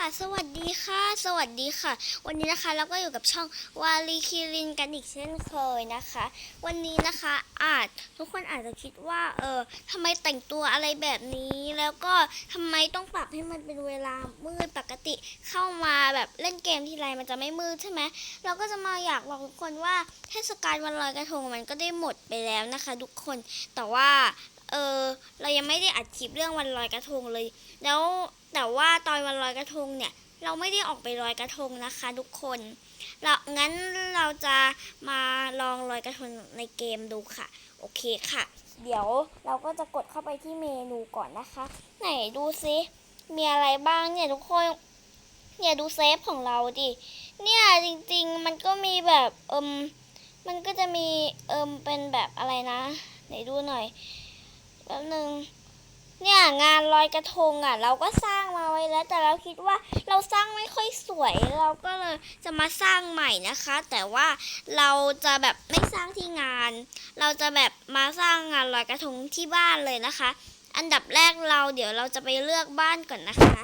ค่ะสวัสดีค่ะ สวัสดีค่ะ วันนี้นะคะเราก็อยู่กับช่องวาลีคิรินกันอีกเช่นเคยนะคะ วันนี้นะคะอาจทุกคนอาจจะคิดว่า เออทำไมแต่งตัวอะไรแบบนี้แล้วก็ทำไมต้องปรับให้มันเป็นเวลามืดปกติเข้ามาแบบเล่นเกมทีไรมันจะไม่มืดใช่ไหมเราก็จะมาอยากบอกทุกคนว่าเทศกาลวันลอยกระทงมันก็ได้หมดไปแล้วนะคะ ทุกคนแต่ว่าเออเรายังไม่ได้อัดคลิปเรื่องวันลอยกระทงเลย แล้ว แต่ว่าตอนวันลอยกระทงเนี่ย เราไม่ได้ออกไปลอยกระทงนะคะ ทุกคนเรางั้นเราจะมาลองลอยกระทงในเกมดูค่ะ โอเคค่ะ เดี๋ยวเราก็จะกดเข้าไปที่เมนูก่อนนะคะ ไหนดูซิมีอะไรบ้างเนี่ยทุกคนเนี่ยดูเซฟของเราดิ เนี่ยจริงๆมันก็มีแบบเอิมมันก็จะมีเอิมเป็นแบบอะไรนะ ไหนดูหน่อยแป๊บนึง เนี่ยงานลอยกระทงอะ เราก็สร้างมาไว้แล้ว แต่เราคิดว่าเราสร้างไม่ค่อยสวย เราก็เลยจะมาสร้างใหม่นะคะ แต่ว่าเราจะแบบไม่สร้างที่งาน เราจะแบบมาสร้างงานลอยกระทงที่บ้านเลยนะคะ อันดับแรกเราเดี๋ยวเราจะไปเลือกบ้านก่อนนะคะ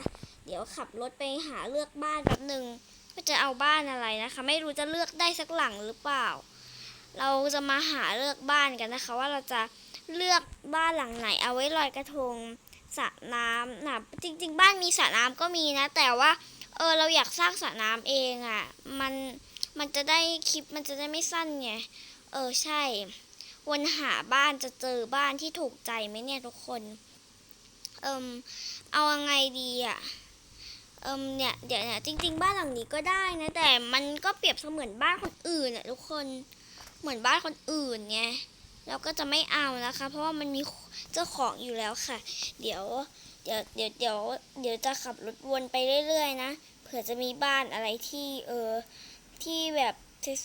เดี๋ยวขับรถไปหาเลือกบ้านแป๊บหนึ่งว่าจะเอาบ้านอะไรนะคะ ไม่รู้จะเลือกได้สักหลังหรือเปล่า เราจะมาหาเลือกบ้านกันนะคะ ว่าเราจะ เลือกบ้านหลังไหน เอาไว้ลอยกระทงสระน้ำนะจริง ๆ บ้านมีสระน้ำก็มีนะ แต่ว่า เออเราอยากสร้างสระน้ำเองอะ่ะ มันมันจะได้คลิปมันจะได้ไม่สั้นไงเออใช่วนหาบ้านจะเจอบ้านที่ถูกใจไหมเนี่ยทุกคน เอิมเอายังไงดีอะ่ะเอิมเนี่ยเดี๋ยวเนี่ยจริง ๆ บ้านหลังนี้ก็ได้นะ แต่มันก็เปรียบเสมือนบ้านคนอื่นอะ่ะทุกคนเหมือนบ้านคนอื่นไง เราก็จะไม่เอานะคะ เพราะว่ามันมีเจ้าของอยู่แล้วค่ะ เดี๋ยวเดี๋ยวเดี๋ยวเดี๋ยวเดี๋ยวจะขับรถวนไปเรื่อยๆนะเผื่อจะมีบ้านอะไรที่เออที่แบบ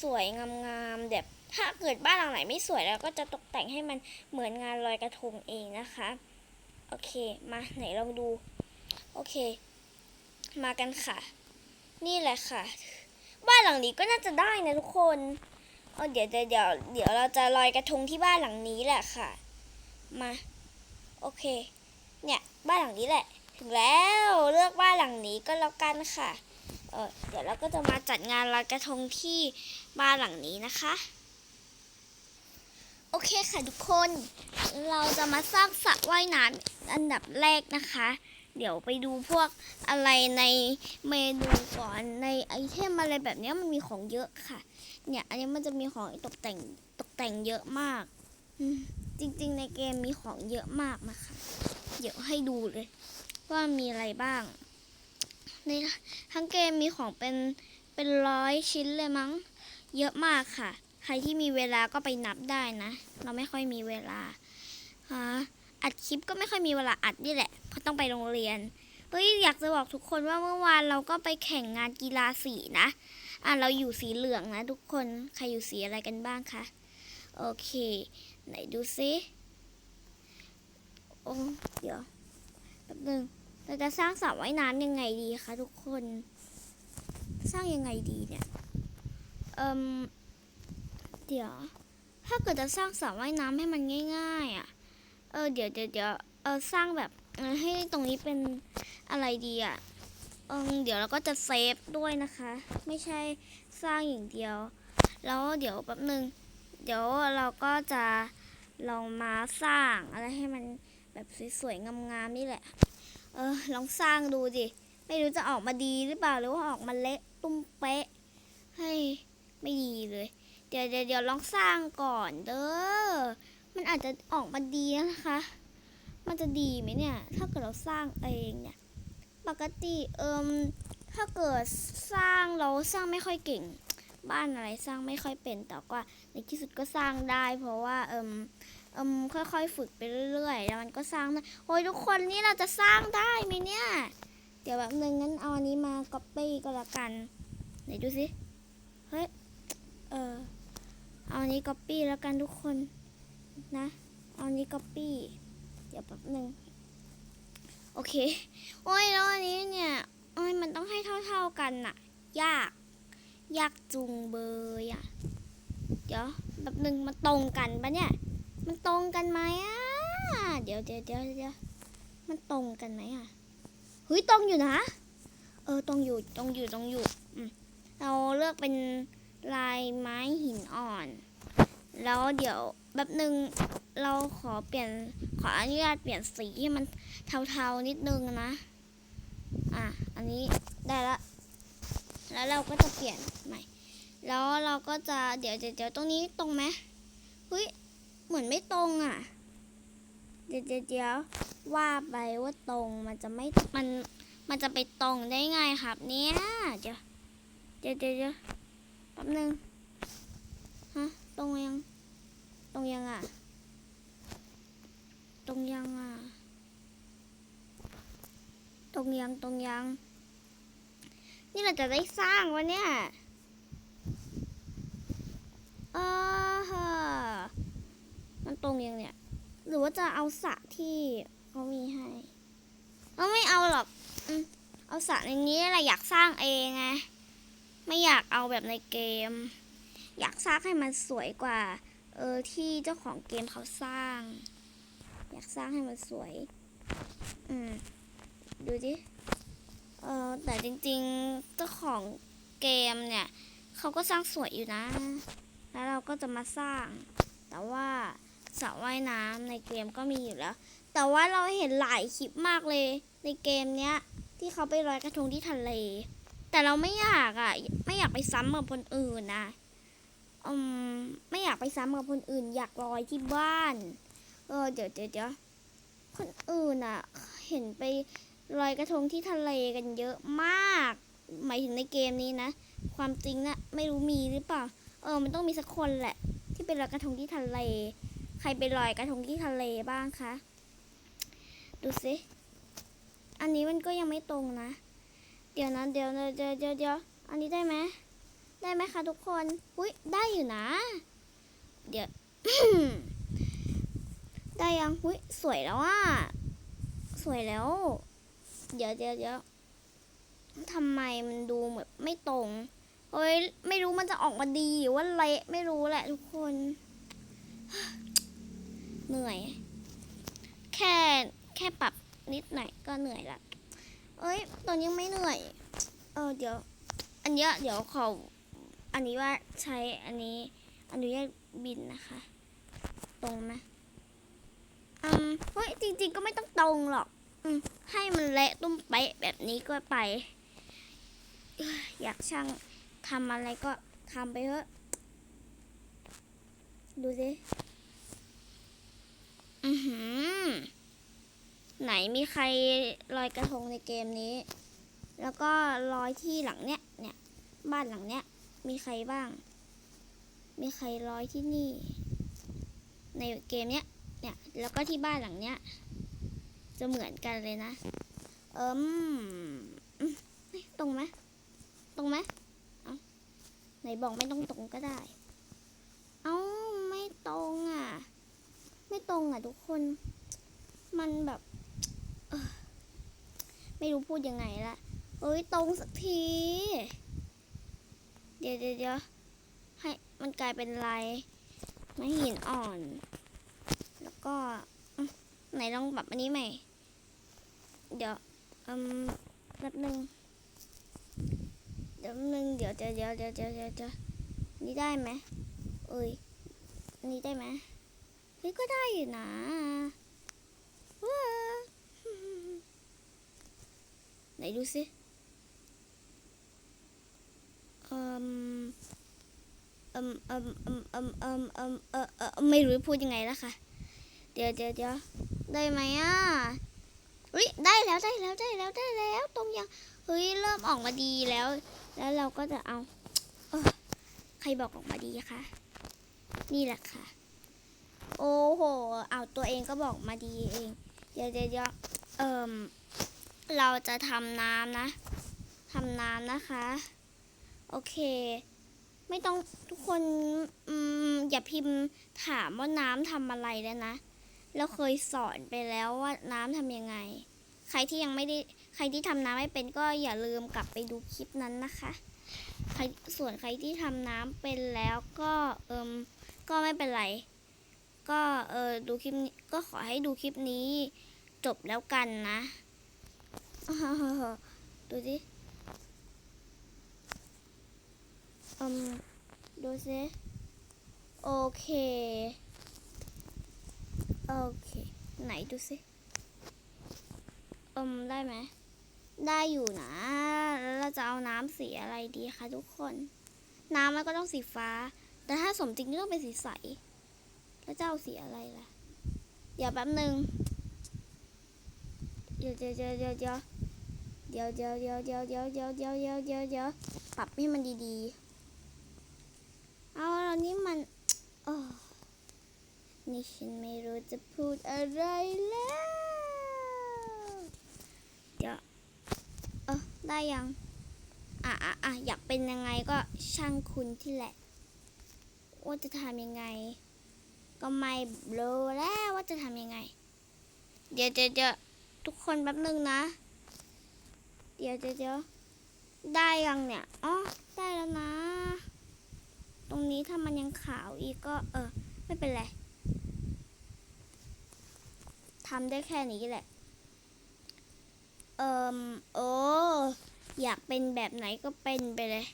สวยๆงามๆแบบถ้าเกิดบ้านหลังไหนไม่สวยเราก็จะตกแต่งให้มันเหมือนงานลอยกระทงเองนะคะ โอเคมาไหนลองดู โอเค มากันค่ะ นี่แหละค่ะ บ้านหลังนี้ก็น่าจะได้นะทุกคน เดี๋ยวเดี๋ยวเดี๋ยวเดี๋ยวเราจะลอยกระทงที่บ้านหลังนี้แหละค่ะ มา โอเค เนี่ย บ้านหลังนี้แหละ ถึงแล้วเลือกบ้านหลังนี้ก็แล้วกันค่ะ เออเดี๋ยวเราก็จะมาจัดงานลอยกระทงที่บ้านหลังนี้นะคะ โอเคค่ะทุกคน เราจะมาสร้างสระว่ายน้ำอันดับแรกนะคะ เดี๋ยวไปดูพวกอะไรในเมนูก่อนในไอเทมอะไรแบบนี้มันมีของเยอะค่ะ เนี่ยอันนี้มันจะมีของตกแต่งตกแต่งเยอะมาก จริงๆ ในเกมมีของเยอะมากนะคะ เดี๋ยวให้ดูเลย ว่ามีอะไรบ้าง ในทั้งเกมมีของเป็นเป็นร้อยชิ้นเลยมั้ง เยอะมากค่ะ ใครที่มีเวลาก็ไปนับได้นะ เราไม่ค่อยมีเวลาอัดคลิปก็ไม่ค่อยมีเวลาอัดนี่แหละ ต้องไปโรงเรียนเฮ้ยอยากจะบอกทุกคนว่าเมื่อวานเราก็ไปแข่งงานกีฬาสีนะ อะเราอยู่สีเหลืองนะทุกคนใครอยู่สีอะไรกันบ้างคะโอเค ไหนดูซิโอ้เดี๋ยวแป๊บนึงเราจะสร้างสระว่ายน้ำยังไงดีคะทุกคน สร้างยังไงดีเนี่ยเอ่มเดี๋ยว ถ้าเกิดจะสร้างสระว่ายน้ำให้มันง่ายๆอะ เออเดี๋ยวเดี๋ยวเดี๋ยวเออสร้างแบบ ให้ตรงนี้เป็นอะไรดีอะเดี๋ยวเราก็จะเซฟด้วยนะคะ ไม่ใช่สร้างอย่างเดียว แล้วเดี๋ยวแป๊บหนึ่งเดี๋ยวเราก็จะลองมาสร้างอะไรให้มันแบบสวยๆงามๆนี่แหละ เออลองสร้างดูดิไม่รู้จะออกมาดีหรือเปล่าหรือว่าออกมาเละตุ้มเป๊ะให้ยไม่ดีเลย เดี๋ยวเดี๋ยวลองสร้างก่อนเด้อมันอาจจะออกมาดีนะคะ มันจะดีไหมเนี่ย ถ้าเกิดเราสร้างเองเนี่ย ปกติเอิมถ้าเกิดสร้างเราสร้างไม่ค่อยเก่ง บ้านอะไรสร้างไม่ค่อยเป็น แต่ว่าในที่สุดก็สร้างได้ เพราะว่าเอิมเอิมค่อยๆฝึกไปเรื่อยๆ แล้วมันก็สร้างได้โอ้ยทุกคนนี่เราจะสร้างได้ไหมเนี่ย เดี๋ยวแบบนึงงั้นเอาอันนี้มาก๊อปปี้ก็แล้วกันไหนดูสิเฮ้ยเออเอาอันนี้ก๊อปปี้แล้วกันทุกคนนะ เอาอันนี้ก๊อปปี้ เดี๋ยวแป๊บหนึ่งโอเค โอ้ยแล้วอันนี้เนี่ยโอ้ยมันต้องให้เท่า ๆกันน่ะ ยาก ยากจุงเบยอะ เดี๋ยวแบบหนึ่งมันตรงกันปะเนี่ย มันตรงกันไหมอะ เดี๋ยวเดี๋ยวเดี๋ยวเดี๋ยวมันตรงกันไหมอะ เฮ้ยตรงอยู่นะ เออตรงอยู่ตรงอยู่ตรงอยู่ อืม เราเลือกเป็นลายไม้หินอ่อน แล้วเดี๋ยวแบบหนึ่งเราขอเปลี่ยนขออนุญาตเปลี่ยนสีให้มันเทาๆนิดนึงนะ อะ อันนี้ได้ละ แล้วเราก็จะเปลี่ยนใหม่ แล้วเราก็จะเดี๋ยวเดี๋ยวตรงนี้ตรงไหมเฮ้ย เหมือนไม่ตรงอะ เดี๋ยวเดี๋ยวว่าไปว่าตรงมันจะไม่ มัน มันจะไปตรงได้ไงครับ เนี่ย เดี๋ยวเดี๋ยวเดี๋ยวแป๊บนึง ตรงยัง ตรงยังอะ ตรงยังอะ ตรงยังตรงยัง นี่เราจะได้สร้างวะเนี่ยอาฮะมันตรงยังเนี่ย หรือว่าจะเอาสระที่เขามีให้เอาไม่เอาหรอกเอาสระในนี้แหละอยากสร้างเองไง ไม่อยากเอาแบบในเกม อยากสร้างให้มันสวยกว่า เออที่เจ้าของเกมเขาสร้าง อยากสร้างให้มันสวย อืม ดูดิ เออแต่จริงๆเจ้าของเกมเนี่ย เขาก็สร้างสวยอยู่นะ แล้วเราก็จะมาสร้าง แต่ว่าสระว่ายน้ำในเกมก็มีอยู่แล้ว แต่ว่าเราเห็นหลายคลิปมากเลย ในเกมเนี้ย ที่เขาไปลอยกระทงที่ทะเล แต่เราไม่อยากอะ ไม่อยากไปซ้ำกับคนอื่นนะ อืมไม่อยากไปซ้ำกับคนอื่น อยากลอยที่บ้าน เออเดี๋ยวเดี๋ยวเดี๋ยวคนอื่นอะ เห็นไปลอยกระทงที่ทะเลกันเยอะมาก หมายถึงในเกมนี้นะ ความจริงนะไม่รู้มีหรือเปล่า เออ มันต้องมีสักคนแหละ ที่ไปลอยกระทงที่ทะเล ใครไปลอยกระทงที่ทะเลบ้างคะ ดูสิอันนี้มันก็ยังไม่ตรงนะ เดี๋ยวนะเดี๋ยวนะเดี๋ยวเดี๋ยวเดี๋ยวอันนี้ได้ไหม ได้ไหมคะทุกคน อุ้ยได้อยู่นะ เดี๋ยว ได้ยังอุ้ยสวยแล้วอะ สวยแล้ว เดี๋ยวเดี๋ยวเดี๋ยวทำไมมันดูแบบไม่ตรงเอ้ยไม่รู้มันจะออกมาดีหรือว่าเละไม่รู้แหละทุกคน เหนื่อย แค่แค่ปรับนิดหน่อยก็เหนื่อยละ เอ้ย ตอนนี้ไม่เหนื่อย เออเดี๋ยว อันเนี้ยเดี๋ยวขอ อันนี้ว่าใช้อันนี้อนุญาตบินนะคะ ตรงไหมอืมเฮ้ยจริง ๆ ก็ไม่ต้องตรงหรอก อืมให้มันเละตุ้มเป๊ะแบบนี้ก็ไป อยอยากช่างทำอะไรก็ทำไปเถอะ ดูสิอือหือ ไหนมีใครลอยกระทงในเกมนี้ แล้วก็ลอยที่หลังเนี้ยเนี่ย บ้านหลังเนี้ย มีใครบ้าง มีใครลอยที่นี่ ในเกมเนี้ย เนี่ย แล้วก็ที่บ้านหลังเนี้ย จะเหมือนกันเลยนะ เอิมอืมเฮ้ยตรงไหมตรงไหมเอาไหนบอกไม่ต้องตรงก็ได้ เอ้าไม่ตรงอะ ไม่ตรงอะทุกคน มันแบบ ไม่รู้พูดยังไงละเอ้ยตรงสักที เดี๋ยวเดี๋ยวให้มันกลายเป็นลายไม้หินอ่อน แล้วก็ไหนลองปรับอันนี้ใหม่ เดี๋ยวอืมแป๊บหนึงเดี๋ยวแป๊บนึงเดี๋ยวเดี๋ยวเดี๋ยวเดี๋ยวเดี๋ยวเดี๋ยวเดี๋ยวนี่ได้ไหมเอ้ยอันนี้ได้ไหมเฮ้ยก็ได้อยู่นะว้าไหนดูสิอืมอืมอืมอืมอืมอืมอืมเออเออ ไม่รู้จะพูดยังไงแล้วค่ะ เดี๋ยวเดี๋ยวเดี๋ยวได้ไหมอะอุ้ยได้แล้วได้แล้วได้แล้วได้แล้ว ตรงยังเฮ้ยเริ่มออกมาดีแล้ว แล้วเราก็จะเอาเออใครบอกออกมาดีคะ นี่แหละค่ะ โอ้โห เอาตัวเองก็บอกมาดีเอง เดี๋ยวเดี๋ยวเดี๋ยวเอิมเราจะทำน้ำนะทำน้ำนะคะ โอเค ไม่ต้องทุกคนอืมอย่าพิมพ์ถามว่าน้ำทำอะไรแล้วนะ เราเคยสอนไปแล้วว่าน้ำทำยังไง ใครที่ยังไม่ได้ใครที่ทำน้ำไม่เป็นก็อย่าลืมกลับไปดูคลิปนั้นนะคะใครส่วนใครที่ทำน้ำเป็นแล้วก็เอิมก็ไม่เป็นไร ก็เออดูคลิปก็ขอให้ดูคลิปนี้ จบแล้วกันนะ ดูสิ อืมดูสิโอเค โอเค ไหนดูสิอืมได้ไหม ได้อยู่นะ แล้วเราจะเอาน้ำสีอะไรดีคะทุกคน น้ำมันก็ต้องสีฟ้า แต่ถ้าสมจริงก็ต้องเป็นสีใส แล้วจะเอาสีอะไรล่ะ เดี๋ยวแป๊บหนึ่งเดี๋ยวเดี๋ยวเดี๋ยวเดี๋ยวเดี๋ยวเดี๋ยวเดี๋ยวเดี๋ยวเดี๋ยวเดี๋ยวเดี๋ยวเดี๋ยวเดี๋ยวเดี๋ยวเดี๋ยวปรับให้มันดีๆ เอาแล้วนี่มันโอ้นี่ฉันไม่รู้จะพูดอะไรแล้วเดี๋ยวเออได้ยังอะอะอะอยากเป็นยังไงก็ช่างคุณที่แหละ ว่าจะทำยังไง ก็ไม่รู้แล้วว่าจะทำยังไง เดี๋ยวเดี๋ยวเดี๋ยวทุกคนแป๊บนึงนะ เดี๋ยวเดี๋ยวเดี๋ยวได้ยังเนี่ย อ๋อ ได้แล้วนะ ตรงนี้ถ้ามันยังขาวอีกก็เออ ไม่เป็นไรทำได้แค่นี้แหละ เอิมโอ้อยากเป็นแบบไหนก็เป็นไปเลย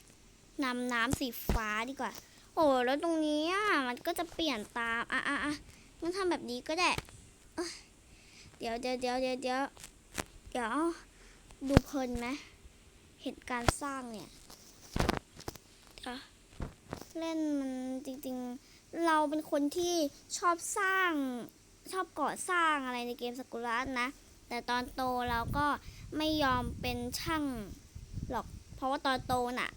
นำน้ำสีฟ้าดีกว่า โอ้แล้วตรงนี้อะมันก็จะเปลี่ยนตามอะอะอะงั้นทำแบบนี้ก็ได้เดี๋ยวเดี๋ยวเดี๋ยวเดี๋ยวเดี๋ยวเดี๋ยวดูเพลินไหมเห็นการสร้างเนี่ย เล่นมันจริงๆ เราเป็นคนที่ชอบสร้างชอบก่อสร้างอะไรในเกมสกุลัสนะ แต่ตอนโตเราก็ไม่ยอมเป็นช่างหรอก เพราะว่าตอนโตน่ะ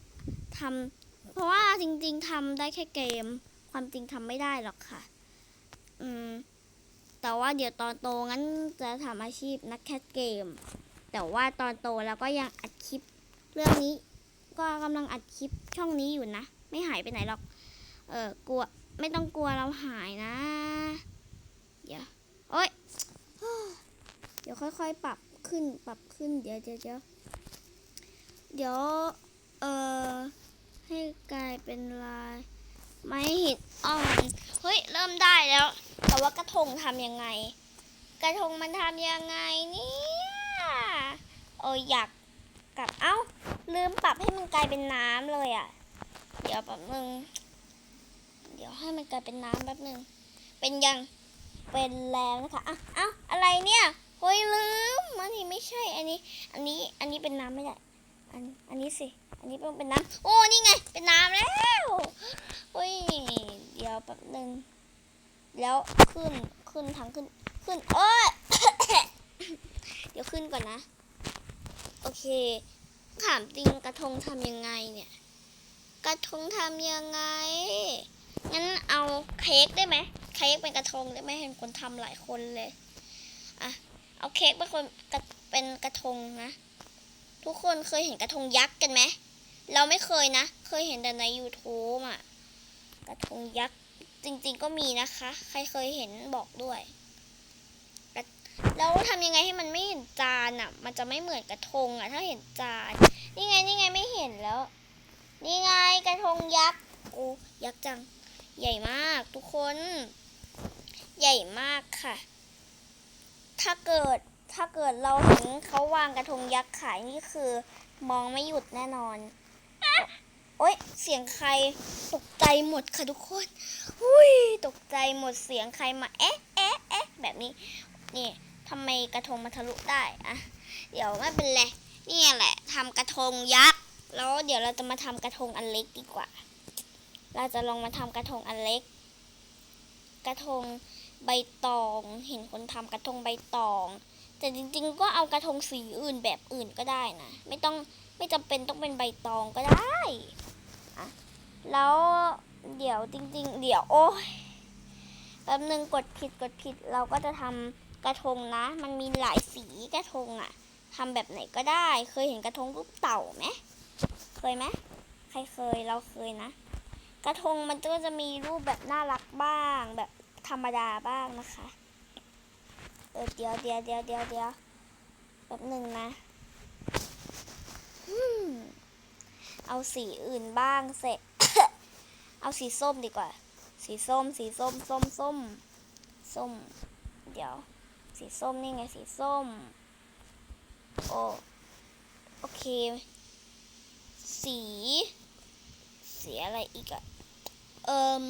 ทำเพราะว่าจริงๆทำได้แค่เกม ความจริงทำไม่ได้หรอกค่ะ อืม แต่ว่าเดี๋ยวตอนโตงั้นจะทำอาชีพนักแคสเกม แต่ว่าตอนโตเราก็ยังอัดคลิป เรื่องนี้ก็กำลังอัดคลิปช่องนี้อยู่นะ ไม่หายไปไหนหรอก เออกลัว ไม่ต้องกลัวเราหายนะ เดี๋ยวโอ๊ยเดี๋ยวค่อยๆ ปรับขึ้น ปรับขึ้น เดี๋ยวเดี๋ยวเดี๋ยวเดี๋ยว เอ่อ ให้กลายเป็นลายไม้หินอ่อนเฮ้ย เริ่มได้แล้ว แต่ว่ากระทงทำยังไง กระทงมันทำยังไงเนี่ยเอออยากกลับ เอ้า ลืมปรับให้มันกลายเป็นน้ำเลยอะ เดี๋ยวแป๊บนึง เดี๋ยวให้มันกลายเป็นน้ำแป๊บนึง เป็นยัง เป็นแล้วนะคะอะเอ้าอะไรเนี่ยเฮ้ยลืมมันนี่ไม่ใช่ อันนี้ อันนี้ อันนี้เป็นน้ำไม่ได้ อัน อันนี้สิ อันนี้ต้องเป็นน้ำ โอ้ นี่ไง เป็นน้ำแล้วเฮ้ย เดี๋ยวแป๊บนึง แล้วขึ้น ขึ้นทางขึ้น ขึ้น เอ้ย เดี๋ยวขึ้นก่อนนะ โอเค ถามจริงกระทงทำยังไงเนี่ย กระทงทำยังไง งั้นเอาเค้กได้ไหมเค้กเป็นกระทงได้ไหมเห็นคนทำหลายคนเลยอะเอาเค้กเป็นคนเป็นกระทงนะ ทุกคนเคยเห็นกระทงยักษ์กันไหมเราไม่เคยนะ เคยเห็นแต่ใน YouTube อะ กระทงยักษ์จริงๆก็มีนะคะ ใครเคยเห็นบอกด้วยแล้วทำยังไงให้มันไม่เห็นจานอะ มันจะไม่เหมือนกระทงอะ ถ้าเห็นจาน นี่ไงนี่ไงไม่เห็นแล้ว นี่ไงกระทงยักษ์โอ้ยักษ์จัง ใหญ่มากทุกคน ใหญ่มากค่ะ ถ้าเกิดถ้าเกิดเราเห็นเขาวางกระทงยักษ์ขายนี่คือ มองไม่หยุดแน่นอน โอ๊ย เสียงใครตกใจหมดค่ะทุกคนอุ้ยตกใจหมดเสียงใครมาเอ๊ะเอ๊ะเอ๊ะแบบนี้ นี่ทำไมกระทงมาทะลุได้อะเดี๋ยวไม่เป็นไรนี่แหละทำกระทงยักษ์ แล้วเดี๋ยวเราจะมาทำกระทงอันเล็กดีกว่า เราจะลองมาทำกระทงอันเล็ก กระทงใบตอง เห็นคนทำกระทงใบตอง แต่จริงๆ ก็เอากระทงสีอื่นแบบอื่นก็ได้นะ ไม่ต้องไม่จำเป็นต้องเป็นใบตองก็ได้อะแล้วเดี๋ยวจริง ๆ เดี๋ยวโอ้ยแป๊บนึงกดผิดกดผิดเราก็จะทำกระทงนะ มันมีหลายสีกระทงอะทำแบบไหนก็ได้ เคยเห็นกระทงรูปเต่าไหม เคยไหมใครเคยเราเคยนะ กระทงมันก็จะมีรูปแบบน่ารักบ้าง แบบธรรมดาบ้างนะคะเออเดี๋ยวเดี๋ยวเดี๋ยวเดี๋ยวเดี๋ยวแบบหนึ่งนะเอาสีอื่นบ้างเสร็จ เอาสีส้มดีกว่า สีส้ม สีส้ม ส้ม ส้ม ส้ม เดี๋ยว สีส้มนี่ไง สีส้ม โอโอเค สี สีอะไรอีกอะเอิม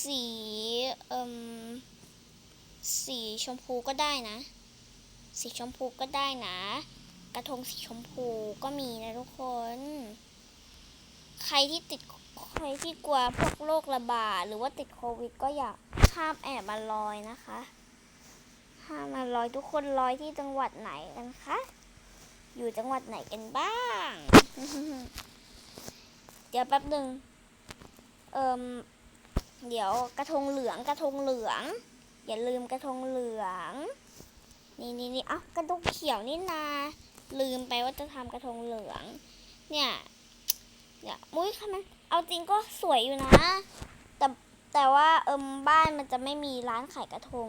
สีเอิมสีชมพูก็ได้นะ สีชมพูก็ได้นะ กระทงสีชมพูก็มีนะทุกคน ใครที่ติดใครที่กลัวพวกโรคระบาดหรือว่าติดโควิด ก็อย่าห้ามแอบมาลอยนะคะห้ามมาลอยทุกคนลอยที่จังหวัดไหนกันคะ อยู่จังหวัดไหนกันบ้าง เดี๋ยวแป๊บหนึ่งเอิมเดี๋ยวกระทงเหลืองกระทงเหลือง อย่าลืมกระทงเหลือง นี่นี่นี่เอ้ากระทงเขียวนี่นา ลืมไปว่าจะทำกระทงเหลือง เนี่ย เนี่ยมุ้ยค่ะมันเอาจริงก็สวยอยู่นะ แต่แต่ว่าเอิมบ้านมันจะไม่มีร้านขายกระทง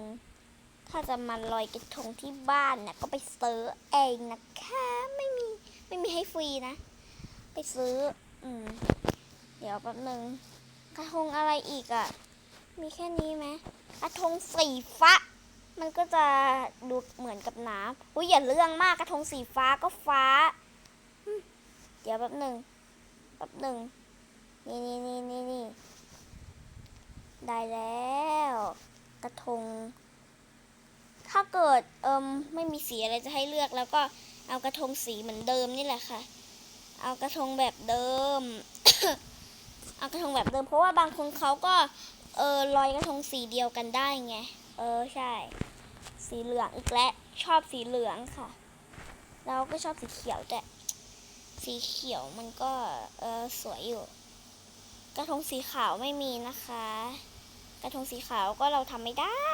ถ้าจะมาลอยกระทงที่บ้านเนี่ยก็ไปซื้อเองนะคะ ไม่มีไม่มีให้ฟรีนะ ไปซื้อ อืม เดี๋ยวแป๊บหนึ่งกระทงอะไรอีกอะ่ะ มีแค่นี้ไหมกระทงสีฟ้า มันก็จะดูเหมือนกับน้ำอุ้ยอย่าเรื่องมากกระทงสีฟ้าก็ฟ้า เดี๋ยวแป๊บหนึ่งแป๊บหนึ่งนี่นี่นี่นี่นี่ได้แล้ว กระทง ถ้าเกิดเอิมไม่มีสีอะไรจะให้เลือก แล้วก็เอากระทงสีเหมือนเดิมนี่แหละค่ะ เอากระทงแบบเดิม เอากระทงแบบเดิม เพราะว่าบางคนเขาก็เออลอยกระทงสีเดียวกันได้ไง เออใช่ สีเหลืองอีกแล้วชอบสีเหลืองค่ะ เราก็ชอบสีเขียวแต่สีเขียวมันก็เออสวยอยู่ กระทงสีขาวไม่มีนะคะ กระทงสีขาวก็เราทำไม่ได้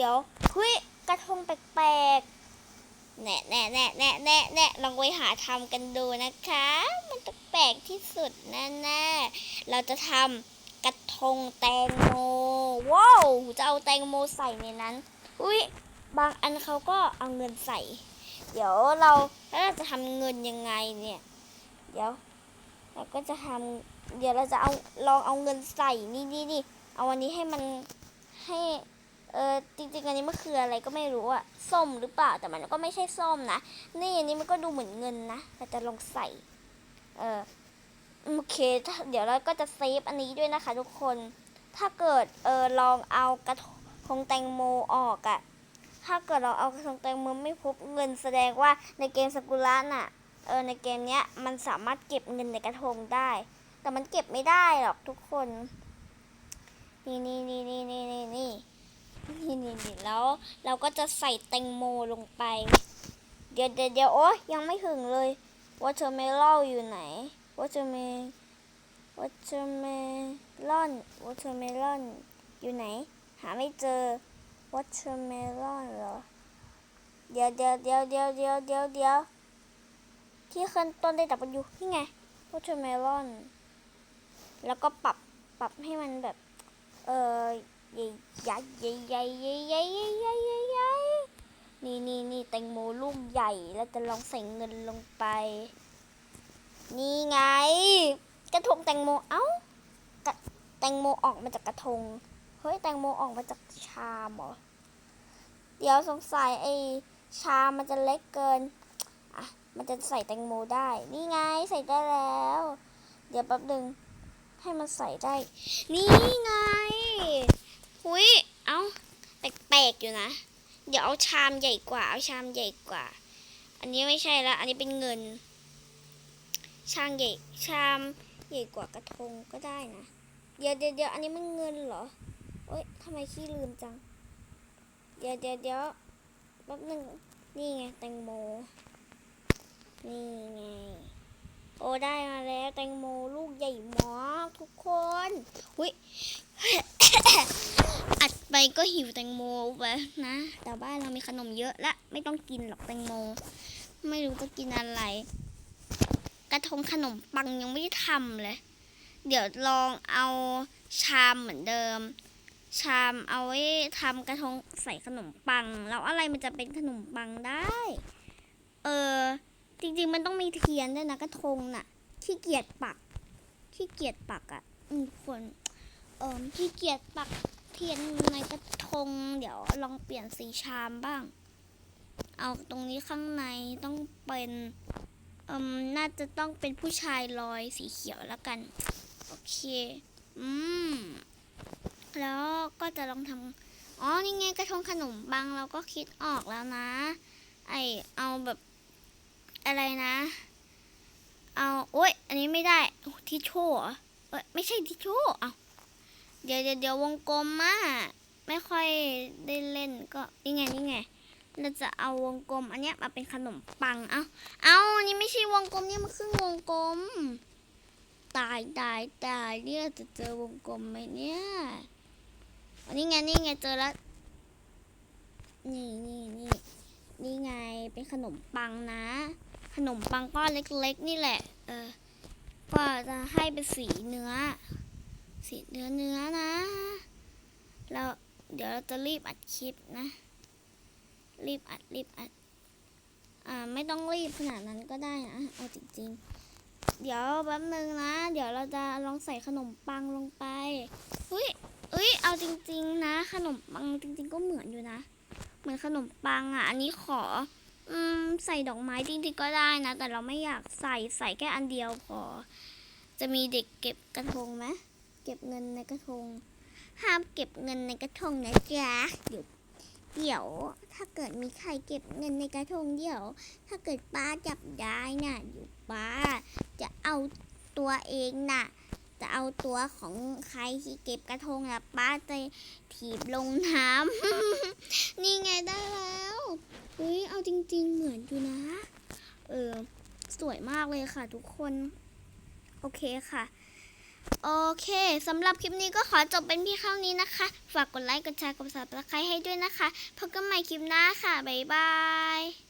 เดี๋ยวเฮ้ยกระทงแปลกๆแน่แน่แน่แน่แน่แน่ลองไปหาทำกันดูนะคะ มันแปลกที่สุดแน่แน่เราจะทำกระทงแตงโมว้าวจะเอาแตงโมใส่ในนั้นอุ้ยบางอันเขาก็เอาเงินใส่ เดี๋ยวเราแล้วเราจะทำเงินยังไงเนี่ย เดี๋ยว เราก็จะทำเดี๋ยวเราจะเอาลองเอาเงินใส่นี่นี่นี่เอาอันนี้ให้มันให้ เออจริง ๆ อันนี้มันคืออะไรก็ไม่รู้อะส้มหรือเปล่าแต่มันก็ไม่ใช่ส้มนะ นี่อันนี้มันก็ดูเหมือนเงินนะเราจะลองใส่ เออโอเคถ้าเดี๋ยวเราก็จะเซฟอันนี้ด้วยนะคะ ทุกคน ถ้าเกิดเออลองเอากระทงแตงโมออกอะถ้าเกิดเราเอากระทงแตงโมไม่พบเงินแสดงว่าในเกมสกุระน่ะเออในเกมเนี้ยมันสามารถเก็บเงินในกระทงได้ แต่มันเก็บไม่ได้หรอกทุกคน นี่นี่นี่นี่นี่นี่ นี่นี่นี่แล้วเราก็จะใส่แตงโมลงไป เดี๋ยวเดี๋ยวเดี๋ยวโอ้ยังไม่ถึงเลยวอเ e อร์เมลอนอยู่ไหนวอเ e อร์เมวอเ e อร์เมลอนวอเ e อร์เมลอนอยู่ไหน หาไม่เจอวอเ e อร์เมลอนเหรอเดี๋ยวเดี๋ยวเดี๋ยวเดี๋ยวเดี๋ยวเดี๋ยวเดี๋ยวที่ขึ้นต้นได้ดับยูนี่ไงวอเ e อร์เมลอนแล้วก็ปรับปรับให้มันแบบ เออ ใหญ่ใหญ่ใหญ่ใหญ่ใหญ่ใหญ่ใหญ่นี่นี่นี่แตงโมลูกใหญ่แล้วจะลองใส่เงินลงไป นี่ไง กระทงแตงโมเอ้าแตงโมออกมาจากกระทงเฮ้ยแตงโมออกมาจากชามเหรอเดี๋ยวสงสัยไอ้ชามมันจะเล็กเกินอะมันจะใส่แตงโมได้ นี่ไงใส่ได้แล้ว เดี๋ยวแป๊บหนึ่งให้มันใส่ได้ นี่ไง หุยเอาแปลกๆอยู่นะ เดี๋ยวเอาชามใหญ่กว่า เอาชามใหญ่กว่า อันนี้ไม่ใช่ละ อันนี้เป็นเงิน ชามใหญ่ ชามใหญ่กว่ากระทงก็ได้นะ เดี๋ยวเดี๋ยวเดี๋ยวอันนี้มันเงินเหรอโอ๊ยทำไมขี้ลืมจัง เดี๋ยวเดี๋ยวเดี๋ยวแป๊บนึงนี่ไงแตงโม นี่ไง โอ้ได้มาแล้ว แตงโมลูกใหญ่มากทุกคนหุย ไปก็หิวแตงโมไปนะ แต่บ้านเรามีขนมเยอะละ ไม่ต้องกินหรอกแตงโม ไม่รู้จะกินอะไร กระทงขนมปังยังไม่ได้ทำเลย เดี๋ยวลองเอาชามเหมือนเดิม ชามเอาไว้ทำกระทงใส่ขนมปัง แล้วอะไรมันจะเป็นขนมปังได้ เออ จริงๆมันต้องมีเทียนด้วยนะกระทงน่ะ ขี้เกียจปัก ขี้เกียจปักอะ่ะอืมทุกคน เออขี้เกียจปัก เทียนในกระทง เดี๋ยวลองเปลี่ยนสีชามบ้าง เอาตรงนี้ข้างในต้องเป็นอืมน่าจะต้องเป็นผู้ชายลอยสีเขียวแล้วกัน โอเค อืม แล้วก็จะลองทำอ๋อ นี่ไงกระทงขนมปังเราก็คิดออกแล้วนะ ไอเอาแบบอะไรนะ เอา โอ๊ย อันนี้ไม่ได้ทิชชู่เหรอเอ้ยไม่ใช่ทิชชู่เอา เดี๋ยวเดี๋ยววงกลมอะไม่ค่อยได้เล่นก็นี่ไงนี่ไงเราจะเอาวงกลม อันเนี้ยมาเป็นขนมปัง เอาเอานนี้ไม่ใช่วงกลมนี่มันครึ่งวงกลม ตายตายตายเนี่ยจะเจอวงกลมไหมเนี่ยอันนี้ไงนี่ไงเจอแล้ว นี่นี่นี่นี่ไงเป็นขนมปังนะ ขนมปังก้อนเล็กๆ นี่แหละ เออก็จะให้เป็นสีเนื้อ สีเนื้อเนื้อนะแล้วเดี๋ยวเราจะรีบอัดคลิปนะ รีบอัดรีบอัด อ่าไม่ต้องรีบขนาดนั้นก็ได้นะ เอาจริงๆ เดี๋ยวแป๊บนึงนะ เดี๋ยวเราจะลองใส่ขนมปังลงไปเฮ้ยเอ้ยเอาจริง ๆ นะ ขนมปังจริง ๆ ก็เหมือนอยู่นะ เหมือนขนมปังอะ อันนี้ขอ อืมใส่ดอกไม้จริงๆก็ได้นะ แต่เราไม่อยากใส่ใส่แค่อันเดียวพอจะมีเด็กเก็บกระทงไหม ก็บเงินในกระทง ห้ามเก็บเงินในกระทงนะจ๊ะเดี๋ยวเดี๋ยวถ้าเกิดมีใครเก็บเงินในกระทงเดี๋ยว ถ้าเกิดป้าจับได้น่ะเดี๋ยวป้า จะเอาตัวเองน่ะ จะเอาตัวของใครที่เก็บกระทงน่ะป้าจะถีบลงน้ำนี่ไงได้แล้วเฮ้ยเอาจริง ๆ เหมือนอยู่นะ เออสวยมากเลยค่ะทุกคน โอเคค่ะ โอเค สำหรับคลิปนี้ก็ขอจบเป็นเพี่เท่านี้นะคะ ฝากกดไลค์ กดแชร์ กดซับสไครต์ให้ด้วยนะคะ พบกันใหม่คลิปหน้าค่ะ บ๊ายบาย